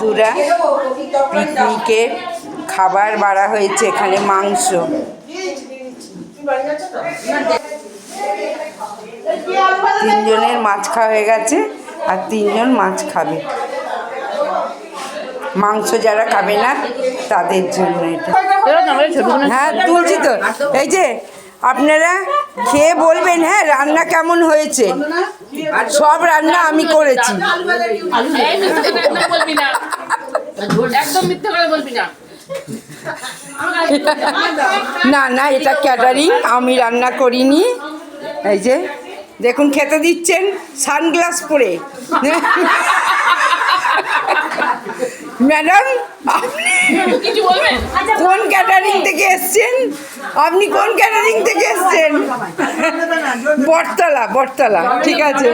দুরা পিকনিকের খাবার বাড়া হয়েছে এখানে মাংস। তিনজনের মাছ খাওয়া হয়ে গেছে আর তিনজন মাছ খাবে। মাংস যারা খাবে না, তাদের জন্য এটা। হ্যাঁ তুলছি তো। এই যে, আপনারা খেয়ে বলবেন হ্যাঁ রান্না কেমন হয়েছে? সব রান্না আমি করেছি। একদম মিথ্যে বলবি না। না না এটা ক্যাটারিং আমি রান্না করিনি। এই যে দেখুন খেতে দিচ্ছেন সানগ্লাস পরে। ম্যাডাম আপনি কিছু বলবেন কোন ক্যাটারিং থেকে এসছেন আপনি কোন ক্যাটারিং থেকে এসছেন? বটতলা বটতলা ঠিক আছে।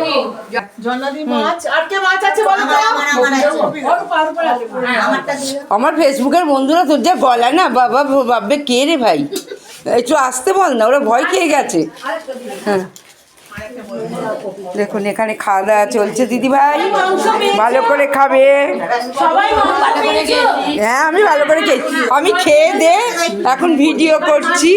আমার ফেসবুকের বন্ধুরা তোর যা গলা না বাবা ভাববে কে রে ভাই? একটু আসতে বল না ওরা ভয় খেয়ে গেছে। হ্যাঁ। দেখুন এখানে খাওয়া দাওয়া চলছে দিদি ভাই ভালো করে খাবে হ্যাঁ আমি ভালো করে খেয়েছি। আমি খেয়ে দে এখন ভিডিও করছি।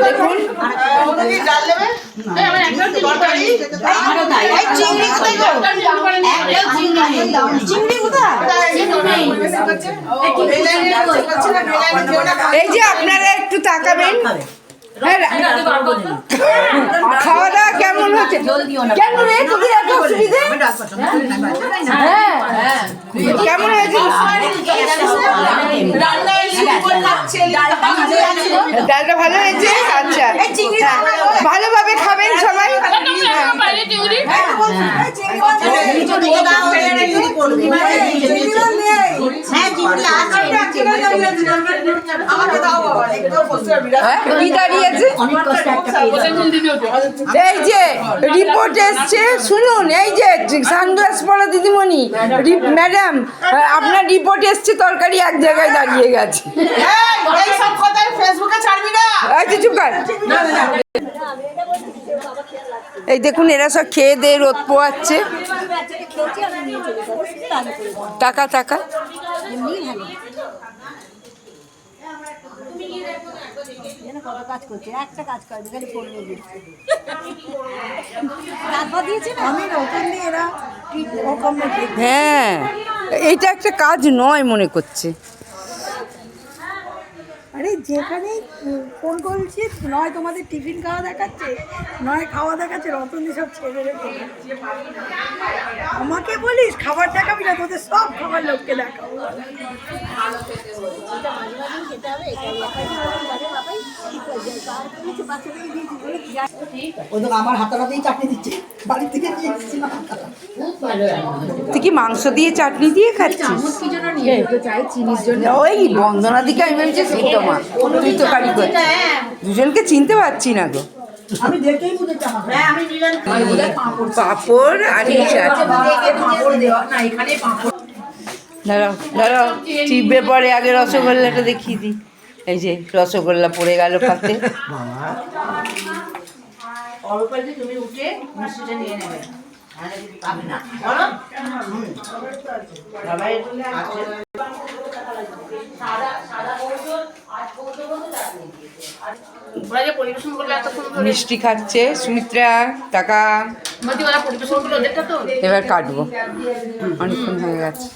দেখুন। এই, যে আপনারা একটু তাকাবেন হ্যাঁ, খাওয়া দাওয়া কেমন হচ্ছে কেন রে তোদের এত অসুবিধে হ্যাঁ কেমন হয়েছে ডালটা ভালো হয়েছে আচ্ছা হ্যাঁ, ভালোভাবে খাবেন সবাই এই যে রিপোর্ট এসছে শুনুন এই যে সানগ্লাস পরা দিদিমণি ম্যাডাম আপনার রিপোর্ট এসছে তরকারি এক জায়গায় দাঁড়িয়ে গেছে। এই দেখুন এরা সব খেয়ে দিয়ে রোদ পোয়াচ্ছে টাকা টাকা। হ্যাঁ এইটা একটা কাজ নয় মনে করছে। আরে যেখানেই উম, ফোন করছি নয় তোমাদের টিফিন খাওয়া দেখাচ্ছে নয় খাওয়া দেখাচ্ছে রতন সব ছেড়ে রেখে আমাকে বলিস খাবার দেখাবি না তোদের সব খাবার লোককে দেখাবো। আমার হাতাটাতেই চাটনি দিচ্ছে। বাড়ি থেকে নিয়ে এসেছি না তুই কি মাংস দিয়ে চাটনি দিয়ে খাচ্ছিস? ওই বন্দনা দিকে আমি ভেবেছি সিদ্ধমা তুই তো কারি করছিস দুজনকে চিনতে পারছি না গো। আমি দেখেই বুঝেছি আমার পাপড় আর দাঁড়াও পরে আগে রসগোল্লাটা দেখিয়ে দিই। এই যে রসগোল্লা পড়ে গেল পাতে। ওরা যে পরিবেশন করল এতক্ষণ ধরে মিষ্টি খাচ্ছে সুমিত্রা টাকা এবার কাটবো। অনেকক্ষণ হয়ে গেছে।